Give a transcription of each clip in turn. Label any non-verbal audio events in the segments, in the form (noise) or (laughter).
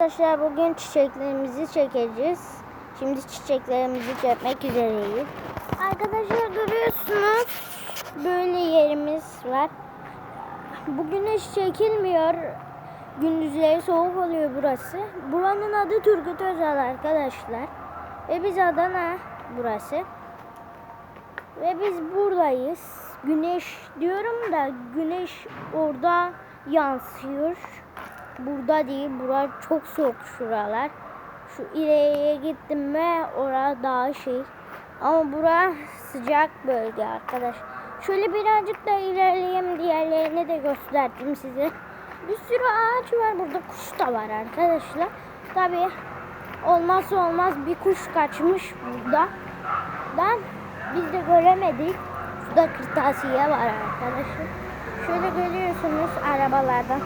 Arkadaşlar bugün çiçeklerimizi çekeceğiz. Şimdi çiçeklerimizi çekmek üzereyiz. Arkadaşlar görüyorsunuz böyle yerimiz var. Bugün hiç çekilmiyor. Gündüzleri soğuk oluyor burası. Buranın adı Turgut Özal arkadaşlar. Ve biz Adana burası. Ve biz buradayız. Güneş diyorum da güneş orada yansıyor. Burada değil. Bura çok soğuk şuralar. Şu ileriye gittim ve orada daha şey. Ama bura sıcak bölge arkadaş. Şöyle birazcık da ilerleyeyim. Diğerlerini de gösterdim size. Bir sürü ağaç var. Burada kuş da var arkadaşlar. Tabi olmazsa olmaz bir kuş kaçmış burada. Ben biz de göremedik. Şurada kırtasiye var arkadaşlar. Şöyle görüyorsunuz arabalardan.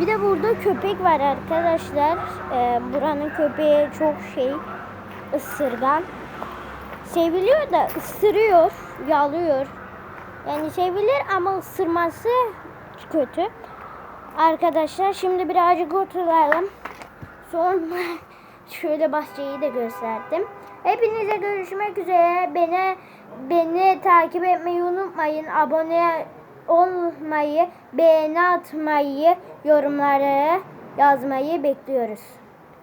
Bir de burada köpek var arkadaşlar. Ee, buranın köpeği çok şey ısırgan. Seviliyor da ısırıyor, yalıyor. Yani sevilir ama ısırması kötü. Arkadaşlar şimdi birazcık oturalım. Sonra (laughs) şöyle bahçeyi de gösterdim. Hepinize görüşmek üzere. Beni beni takip etmeyi unutmayın. Abone olmayı, beğeni atmayı, yorumları yazmayı bekliyoruz.